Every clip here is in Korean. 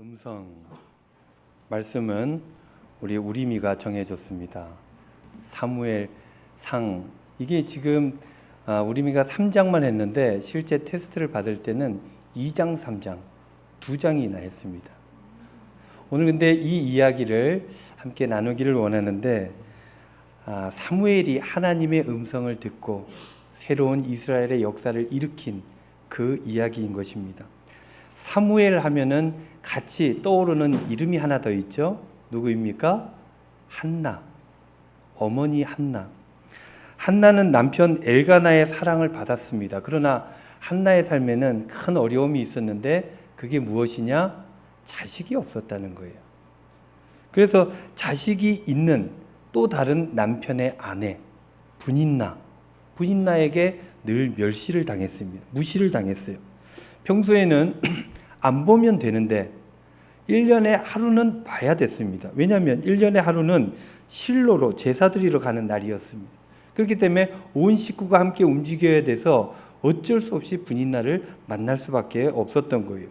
음성 말씀은 우리 우리미가 정해줬습니다. 사무엘 상 이게 지금 아, 우리미가 3장만 했는데 실제 테스트를 받을 때는 2장, 3장 두 장이나 했습니다. 오늘 근데 이 이야기를 함께 나누기를 원하는데 아, 사무엘이 하나님의 음성을 듣고 새로운 이스라엘의 역사를 일으킨 그 이야기인 것입니다. 사무엘 하면은 같이 떠오르는 이름이 하나 더 있죠. 누구입니까? 한나. 어머니 한나. 한나는 남편 엘가나의 사랑을 받았습니다. 그러나 한나의 삶에는 큰 어려움이 있었는데 그게 무엇이냐? 자식이 없었다는 거예요. 그래서 자식이 있는 또 다른 남편의 아내 분인나 분인나에게 늘 멸시를 당했습니다. 무시를 당했어요. 평소에는 안 보면 되는데 1년에 하루는 봐야 됐습니다. 왜냐하면 1년에 하루는 실로로 제사 드리러 가는 날이었습니다. 그렇기 때문에 온 식구가 함께 움직여야 돼서 어쩔 수 없이 분인나를 만날 수밖에 없었던 거예요.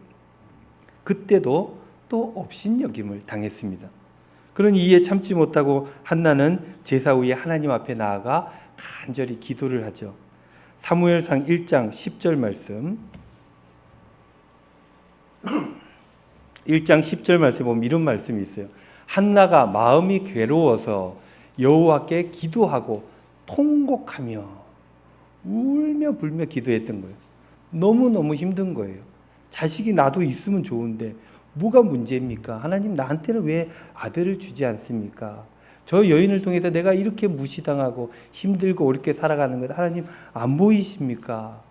그때도 또 업신여김을 당했습니다. 그런 이에 참지 못하고 한나는 제사 후에 하나님 앞에 나아가 간절히 기도를 하죠. 사무엘상 1장 10절 말씀 1장 10절 말씀에 보면 이런 말씀이 있어요. 한나가 마음이 괴로워서 여호와께 기도하고 통곡하며 울며 불며 기도했던 거예요. 너무너무 힘든 거예요. 자식이 나도 있으면 좋은데 뭐가 문제입니까? 하나님 나한테는 왜 아들을 주지 않습니까? 저 여인을 통해서 내가 이렇게 무시당하고 힘들고 어렵게 살아가는 것 하나님 안 보이십니까?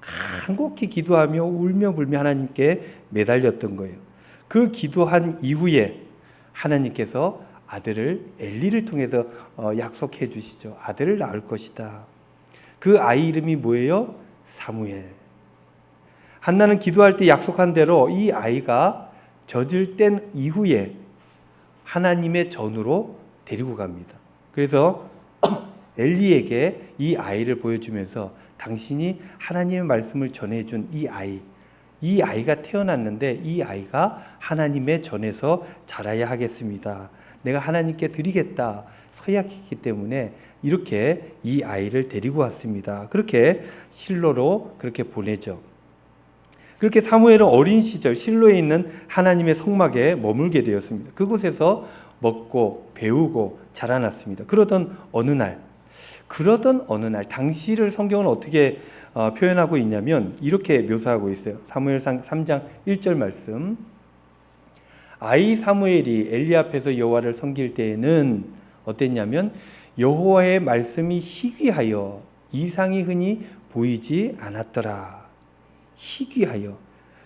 간곡히 기도하며 울며 불며 하나님께 매달렸던 거예요. 그 기도한 이후에 하나님께서 아들을 엘리를 통해서 어, 약속해 주시죠. 아들을 낳을 것이다. 그 아이 이름이 뭐예요? 사무엘. 한나는 기도할 때 약속한 대로 이 아이가 젖을 뗀 이후에 하나님의 전으로 데리고 갑니다. 그래서 엘리에게 이 아이를 보여주면서 당신이 하나님의 말씀을 전해준 이 아이, 이 아이가 태어났는데 이 아이가 하나님의 전에서 자라야 하겠습니다. 내가 하나님께 드리겠다 서약했기 때문에 이렇게 이 아이를 데리고 왔습니다. 그렇게 실로로 그렇게 보내죠. 그렇게 사무엘은 어린 시절 실로에 있는 하나님의 성막에 머물게 되었습니다. 그곳에서 먹고 배우고 자라났습니다. 그러던 어느 날, 그러던 어느 날, 당시를 성경은 어떻게 어, 표현하고 있냐면 이렇게 묘사하고 있어요. 사무엘상 3장 1절 말씀. 아이 사무엘이 엘리 앞에서 여호와를 섬길 때에는 어땠냐면 여호와의 말씀이 희귀하여 이상이 흔히 보이지 않았더라. 희귀하여.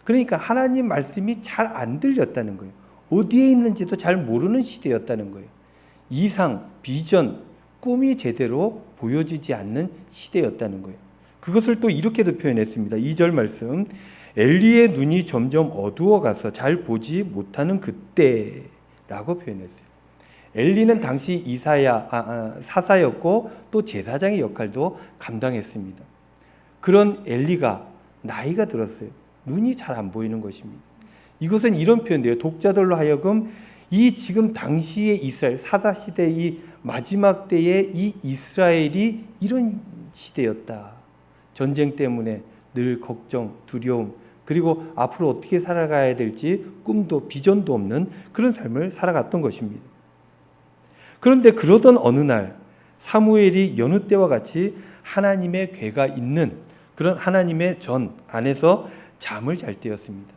그러니까 하나님 말씀이 잘 안 들렸다는 거예요. 어디에 있는지도 잘 모르는 시대였다는 거예요. 이상, 비전, 꿈이 제대로 보여지지 않는 시대였다는 거예요. 그것을 또 이렇게도 표현했습니다. 2절 말씀. 엘리의 눈이 점점 어두워 가서 잘 보지 못하는 그때라고 표현했어요. 엘리는 당시 이사야 아, 아, 사사였고 또 제사장의 역할도 감당했습니다. 그런 엘리가 나이가 들었어요. 눈이 잘 안 보이는 것입니다. 이것은 이런 표현돼요. 독자들로 하여금 이 지금 당시의 이스라엘 사사 시대 이 마지막 때의 이 이스라엘이 이런 시대였다. 전쟁 때문에 늘 걱정, 두려움, 그리고 앞으로 어떻게 살아가야 될지 꿈도 비전도 없는 그런 삶을 살아갔던 것입니다. 그런데 그러던 어느 날 사무엘이 여느 때와 같이 하나님의 괴가 있는 그런 하나님의 전 안에서 잠을 잘 때였습니다.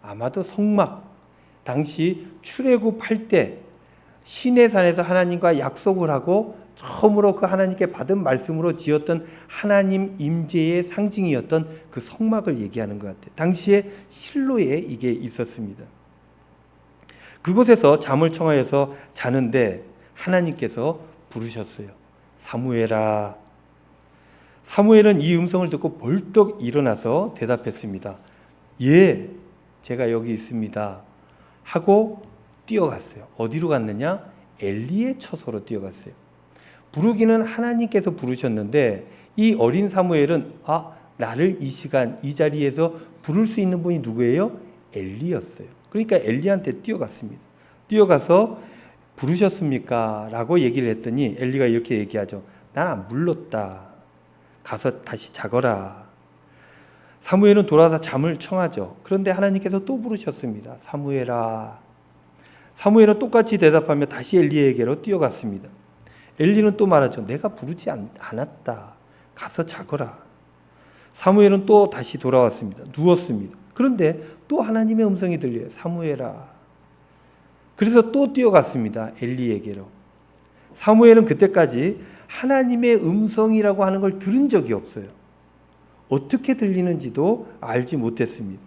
아마도 성막 당시 출애굽할 때 시내산에서 하나님과 약속을 하고 처음으로 그 하나님께 받은 말씀으로 지었던 하나님 임재의 상징이었던 그 성막을 얘기하는 것 같아요. 당시에 실로에 이게 있었습니다. 그곳에서 잠을 청하여서 자는데 하나님께서 부르셨어요. 사무엘아. 사무엘은 이 음성을 듣고 벌떡 일어나서 대답했습니다. 예, 제가 여기 있습니다. 하고 뛰어갔어요. 어디로 갔느냐? 엘리의 처소로 뛰어갔어요. 부르기는 하나님께서 부르셨는데 이 어린 사무엘은 아 나를 이 시간 이 자리에서 부를 수 있는 분이 누구예요? 엘리였어요. 그러니까 엘리한테 뛰어갔습니다. 뛰어가서 부르셨습니까? 라고 얘기를 했더니 엘리가 이렇게 얘기하죠. 난 안 불렀다. 가서 다시 자거라. 사무엘은 돌아서 잠을 청하죠. 그런데 하나님께서 또 부르셨습니다. 사무엘아. 사무엘은 똑같이 대답하며 다시 엘리에게로 뛰어갔습니다. 엘리는 또 말하죠. 내가 부르지 않, 않았다. 가서 자거라. 사무엘은 또 다시 돌아왔습니다. 누웠습니다. 그런데 또 하나님의 음성이 들려요. 사무엘아. 그래서 또 뛰어갔습니다. 엘리에게로. 사무엘은 그때까지 하나님의 음성이라고 하는 걸 들은 적이 없어요. 어떻게 들리는지도 알지 못했습니다.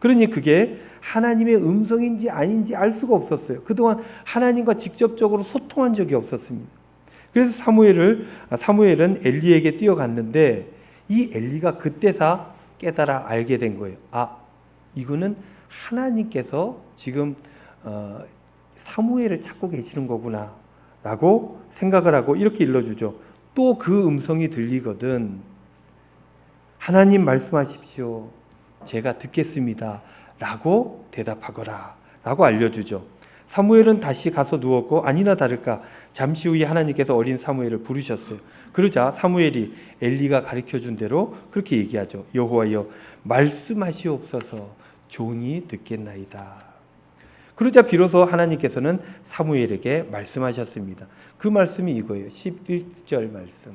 그러니 그게 하나님의 음성인지 아닌지 알 수가 없었어요. 그동안 하나님과 직접적으로 소통한 적이 없었습니다. 그래서 사무엘을 사무엘은 엘리에게 뛰어갔는데 이 엘리가 그때사 깨달아 알게 된 거예요. 아, 이거는 하나님께서 지금 어, 사무엘을 찾고 계시는 거구나라고 생각을 하고 이렇게 일러주죠. 또 그 음성이 들리거든. 하나님 말씀하십시오. 제가 듣겠습니다. 라고 대답하거라. 라고 알려주죠. 사무엘은 다시 가서 누웠고 아니나 다를까 잠시 후에 하나님께서 어린 사무엘을 부르셨어요. 그러자 사무엘이 엘리가 가르쳐 준 대로 그렇게 얘기하죠. 여호와여 말씀하시옵소서 종이 듣겠나이다. 그러자 비로소 하나님께서는 사무엘에게 말씀하셨습니다. 그 말씀이 이거예요. 11절 말씀.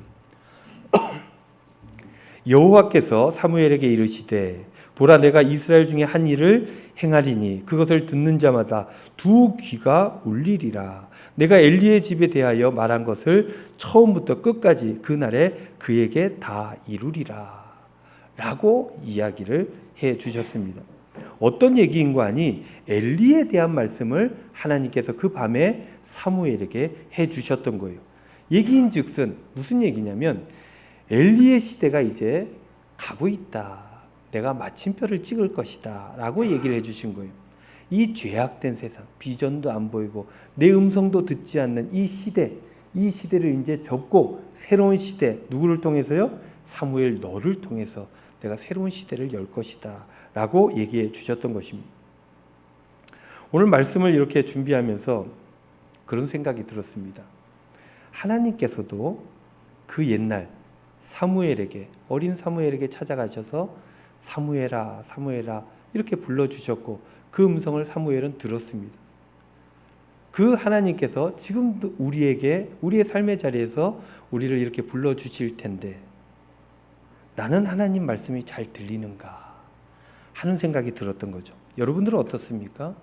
여호와께서 사무엘에게 이르시되 보라 내가 이스라엘 중에 한 일을 행하리니 그것을 듣는 자마다 두 귀가 울리리라. 내가 엘리의 집에 대하여 말한 것을 처음부터 끝까지 그날에 그에게 다 이루리라. 라고 이야기를 해 주셨습니다. 어떤 얘기인 거 아니 엘리에 대한 말씀을 하나님께서 그 밤에 사무엘에게 해 주셨던 거예요. 얘기인 즉슨 무슨 얘기냐면 엘리의 시대가 이제 가고 있다. 내가 마침표를 찍을 것이다. 라고 얘기를 해 주신 거예요. 이 죄악된 세상, 비전도 안 보이고 내 음성도 듣지 않는 이 시대, 이 시대를 이제 접고 새로운 시대, 누구를 통해서요? 사무엘 너를 통해서 내가 새로운 시대를 열 것이다. 라고 얘기해 주셨던 것입니다. 오늘 말씀을 이렇게 준비하면서 그런 생각이 들었습니다. 하나님께서도 그 옛날 사무엘에게 어린 사무엘에게 찾아가셔서 사무엘아 사무엘아 이렇게 불러 주셨고 그 음성을 사무엘은 들었습니다. 그 하나님께서 지금도 우리에게 우리의 삶의 자리에서 우리를 이렇게 불러 주실 텐데 나는 하나님 말씀이 잘 들리는가 하는 생각이 들었던 거죠. 여러분들은 어떻습니까?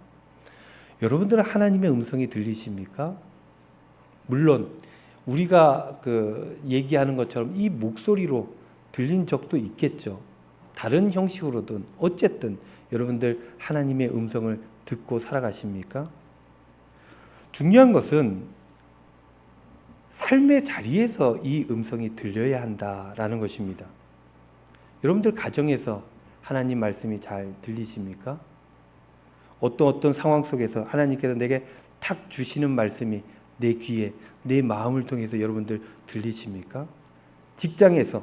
여러분들은 하나님의 음성이 들리십니까? 물론 우리가 그 얘기하는 것처럼 이 목소리로 들린 적도 있겠죠. 다른 형식으로든 어쨌든 여러분들 하나님의 음성을 듣고 살아가십니까? 중요한 것은 삶의 자리에서 이 음성이 들려야 한다라는 것입니다. 여러분들 가정에서 하나님 말씀이 잘 들리십니까? 어떤 어떤 상황 속에서 하나님께서 내게 탁 주시는 말씀이 내 귀에 내 마음을 통해서 여러분들 들리십니까? 직장에서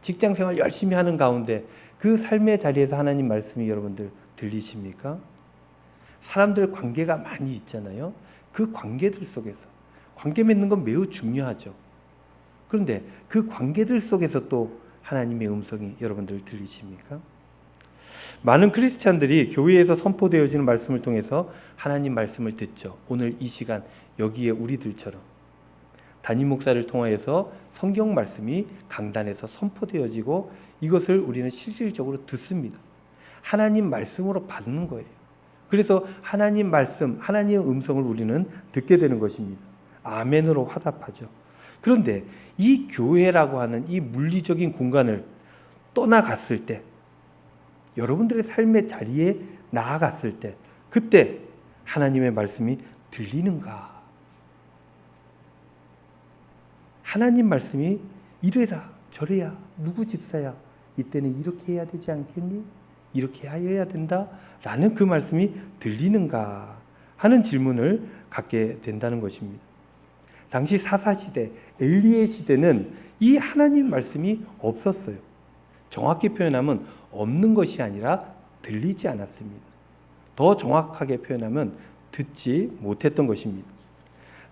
직장 생활 열심히 하는 가운데 그 삶의 자리에서 하나님 말씀이 여러분들 들리십니까? 사람들 관계가 많이 있잖아요. 그 관계들 속에서 관계 맺는 건 매우 중요하죠. 그런데 그 관계들 속에서 또 하나님의 음성이 여러분들 들리십니까? 많은 크리스찬들이 교회에서 선포되어지는 말씀을 통해서 하나님 말씀을 듣죠. 오늘 이 시간 여기에 우리들처럼 담임 목사를 통하여서 성경 말씀이 강단에서 선포되어지고 이것을 우리는 실질적으로 듣습니다. 하나님 말씀으로 받는 거예요. 그래서 하나님 말씀, 하나님의 음성을 우리는 듣게 되는 것입니다. 아멘으로 화답하죠. 그런데 이 교회라고 하는 이 물리적인 공간을 떠나갔을 때 여러분들의 삶의 자리에 나아갔을 때 그때 하나님의 말씀이 들리는가? 하나님 말씀이 이래라 저래야 누구 집사야 이때는 이렇게 해야 되지 않겠니? 이렇게 해야 된다 라는 그 말씀이 들리는가 하는 질문을 갖게 된다는 것입니다. 당시 사사시대 엘리의 시대는 이 하나님 말씀이 없었어요. 정확히 표현하면 없는 것이 아니라 들리지 않았습니다. 더 정확하게 표현하면 듣지 못했던 것입니다.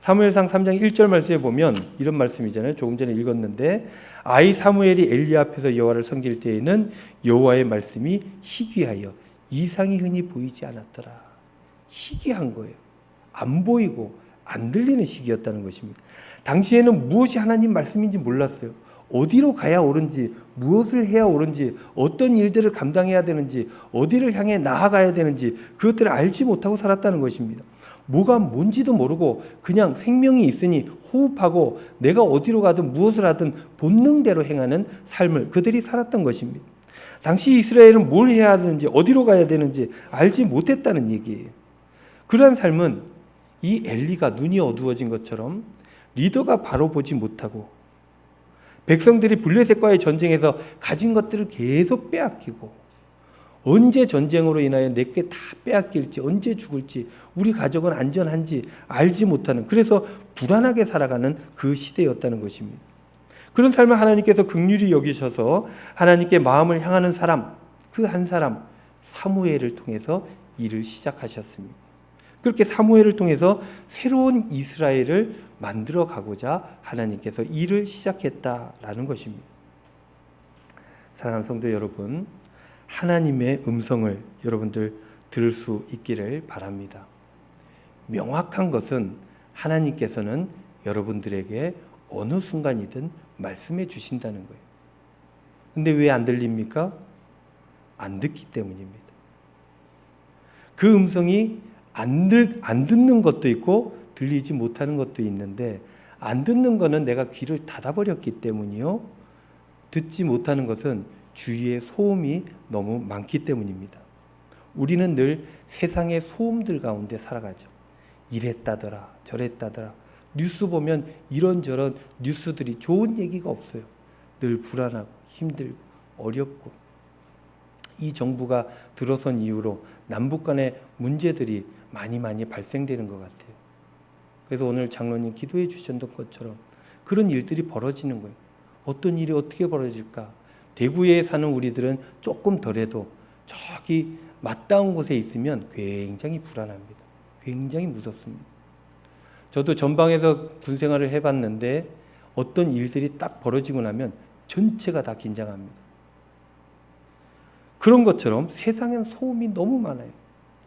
사무엘상 3장 1절 말씀에 보면 이런 말씀이잖아요. 조금 전에 읽었는데 아이 사무엘이 엘리 앞에서 여호와를 섬길 때에는 여호와의 말씀이 희귀하여 이상이 흔히 보이지 않았더라. 희귀한 거예요. 안 보이고 안 들리는 시기였다는 것입니다. 당시에는 무엇이 하나님 말씀인지 몰랐어요. 어디로 가야 옳은지, 무엇을 해야 옳은지, 어떤 일들을 감당해야 되는지, 어디를 향해 나아가야 되는지 그것들을 알지 못하고 살았다는 것입니다. 뭐가 뭔지도 모르고 그냥 생명이 있으니 호흡하고 내가 어디로 가든 무엇을 하든 본능대로 행하는 삶을 그들이 살았던 것입니다. 당시 이스라엘은 뭘 해야 하는지 어디로 가야 되는지 알지 못했다는 얘기예요. 그러한 삶은 이 엘리가 눈이 어두워진 것처럼 리더가 바로 보지 못하고 백성들이 블레셋과의 전쟁에서 가진 것들을 계속 빼앗기고 언제 전쟁으로 인하여 내게 다 빼앗길지 언제 죽을지 우리 가족은 안전한지 알지 못하는 그래서 불안하게 살아가는 그 시대였다는 것입니다. 그런 삶을 하나님께서 극률이 여기셔서 하나님께 마음을 향하는 사람 그 한 사람 사무엘을 통해서 일을 시작하셨습니다. 그렇게 사무엘을 통해서 새로운 이스라엘을 만들어 가고자 하나님께서 일을 시작했다라는 것입니다. 사랑하는 성도 여러분, 하나님의 음성을 여러분들 들을 수 있기를 바랍니다. 명확한 것은 하나님께서는 여러분들에게 어느 순간이든 말씀해 주신다는 거예요. 근데 왜 안 들립니까? 안 듣기 때문입니다. 그 음성이 안, 들, 안 듣는 것도 있고 들리지 못하는 것도 있는데 안 듣는 거는 내가 귀를 닫아버렸기 때문이요. 듣지 못하는 것은 주위에 소음이 너무 많기 때문입니다. 우리는 늘 세상의 소음들 가운데 살아가죠. 이랬다더라, 저랬다더라. 뉴스 보면 이런저런 뉴스들이 좋은 얘기가 없어요. 늘 불안하고 힘들고 어렵고 이 정부가 들어선 이후로 남북 간의 문제들이 많이 많이 발생되는 것 같아요. 그래서 오늘 장로님 기도해 주셨던 것처럼 그런 일들이 벌어지는 거예요. 어떤 일이 어떻게 벌어질까? 대구에 사는 우리들은 조금 덜해도 저기 맞닿은 곳에 있으면 굉장히 불안합니다. 굉장히 무섭습니다. 저도 전방에서 군 생활을 해봤는데 어떤 일들이 딱 벌어지고 나면 전체가 다 긴장합니다. 그런 것처럼 세상엔 소음이 너무 많아요.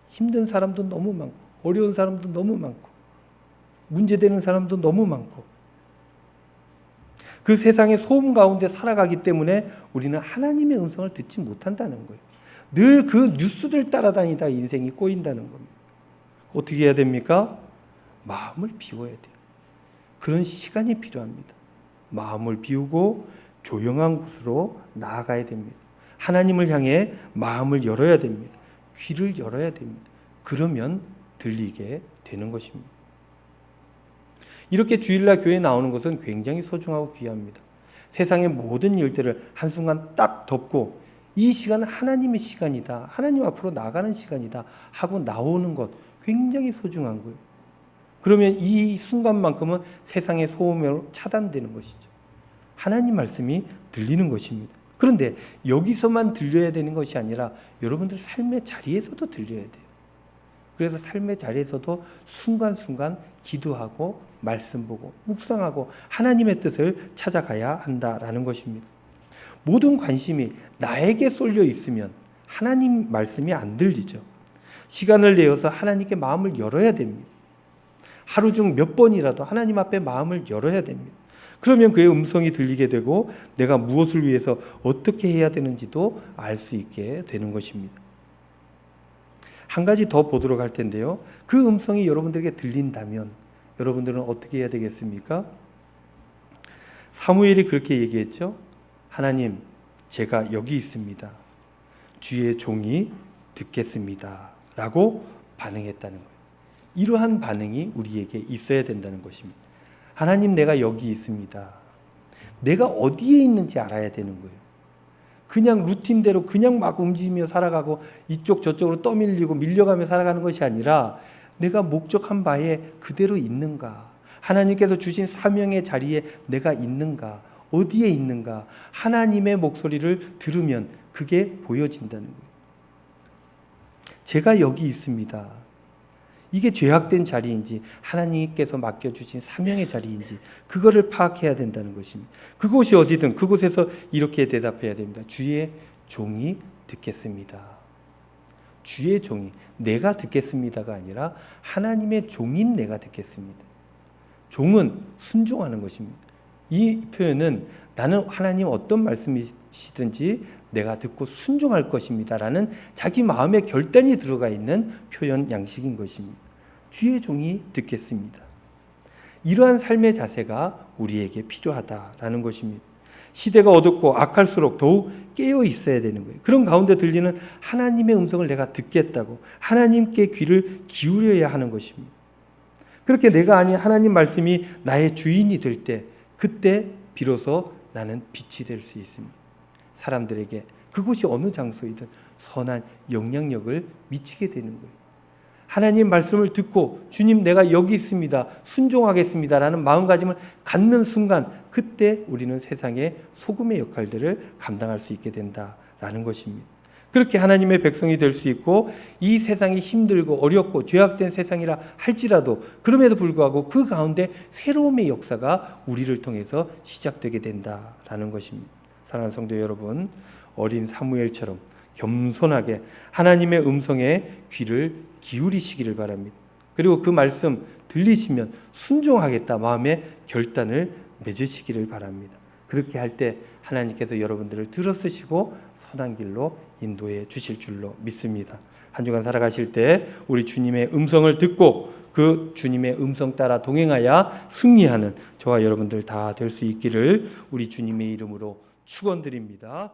힘든 사람도 너무 많고, 어려운 사람도 너무 많고, 문제되는 사람도 너무 많고, 그 세상의 소음 가운데 살아가기 때문에 우리는 하나님의 음성을 듣지 못한다는 거예요. 늘 그 뉴스들 따라다니다 인생이 꼬인다는 겁니다. 어떻게 해야 됩니까? 마음을 비워야 돼요. 그런 시간이 필요합니다. 마음을 비우고 조용한 곳으로 나아가야 됩니다. 하나님을 향해 마음을 열어야 됩니다. 귀를 열어야 됩니다. 그러면 들리게 되는 것입니다. 이렇게 주일날 교회에 나오는 것은 굉장히 소중하고 귀합니다. 세상의 모든 일들을 한순간 딱 덮고 이 시간은 하나님의 시간이다. 하나님 앞으로 나가는 시간이다. 하고 나오는 것 굉장히 소중한 거예요. 그러면 이 순간만큼은 세상의 소음으로 차단되는 것이죠. 하나님 말씀이 들리는 것입니다. 그런데 여기서만 들려야 되는 것이 아니라 여러분들 삶의 자리에서도 들려야 돼요. 그래서 삶의 자리에서도 순간순간 기도하고 말씀 보고 묵상하고 하나님의 뜻을 찾아가야 한다라는 것입니다. 모든 관심이 나에게 쏠려 있으면 하나님 말씀이 안 들리죠. 시간을 내어서 하나님께 마음을 열어야 됩니다. 하루 중 몇 번이라도 하나님 앞에 마음을 열어야 됩니다. 그러면 그의 음성이 들리게 되고 내가 무엇을 위해서 어떻게 해야 되는지도 알 수 있게 되는 것입니다. 한 가지 더 보도록 할 텐데요. 그 음성이 여러분들에게 들린다면 여러분들은 어떻게 해야 되겠습니까? 사무엘이 그렇게 얘기했죠. 하나님, 제가 여기 있습니다. 주의 종이 듣겠습니다. 라고 반응했다는 거예요. 이러한 반응이 우리에게 있어야 된다는 것입니다. 하나님, 내가 여기 있습니다. 내가 어디에 있는지 알아야 되는 거예요. 그냥 루틴대로 그냥 막 움직이며 살아가고 이쪽 저쪽으로 떠밀리고 밀려가며 살아가는 것이 아니라 내가 목적한 바에 그대로 있는가? 하나님께서 주신 사명의 자리에 내가 있는가? 어디에 있는가? 하나님의 목소리를 들으면 그게 보여진다는 거예요. 제가 여기 있습니다. 이게 죄악된 자리인지 하나님께서 맡겨주신 사명의 자리인지 그거를 파악해야 된다는 것입니다. 그곳이 어디든 그곳에서 이렇게 대답해야 됩니다. 주의 종이 듣겠습니다. 주의 종이 내가 듣겠습니다가 아니라 하나님의 종인 내가 듣겠습니다. 종은 순종하는 것입니다. 이 표현은 나는 하나님 어떤 말씀이시든지 내가 듣고 순종할 것입니다라는 자기 마음의 결단이 들어가 있는 표현 양식인 것입니다. 주의 종이 듣겠습니다. 이러한 삶의 자세가 우리에게 필요하다라는 것입니다. 시대가 어둡고 악할수록 더욱 깨어 있어야 되는 거예요. 그런 가운데 들리는 하나님의 음성을 내가 듣겠다고 하나님께 귀를 기울여야 하는 것입니다. 그렇게 내가 아닌 하나님 말씀이 나의 주인이 될 때 그때 비로소 나는 빛이 될 수 있습니다. 사람들에게 그곳이 어느 장소이든 선한 영향력을 미치게 되는 거예요. 하나님 말씀을 듣고 주님 내가 여기 있습니다. 순종하겠습니다라는 마음가짐을 갖는 순간 그때 우리는 세상의 소금의 역할들을 감당할 수 있게 된다라는 것입니다. 그렇게 하나님의 백성이 될 수 있고 이 세상이 힘들고 어렵고 죄악된 세상이라 할지라도 그럼에도 불구하고 그 가운데 새로움의 역사가 우리를 통해서 시작되게 된다라는 것입니다. 사랑하는 성도 여러분, 어린 사무엘처럼 겸손하게 하나님의 음성에 귀를 기울이시기를 바랍니다. 그리고 그 말씀 들리시면 순종하겠다 마음의 결단을 맺으시기를 바랍니다. 그렇게 할 때 하나님께서 여러분들을 들어쓰시고 선한 길로 인도해 주실 줄로 믿습니다. 한 주간 살아가실 때 우리 주님의 음성을 듣고 그 주님의 음성 따라 동행하여 승리하는 저와 여러분들 다 될 수 있기를 우리 주님의 이름으로 축원드립니다.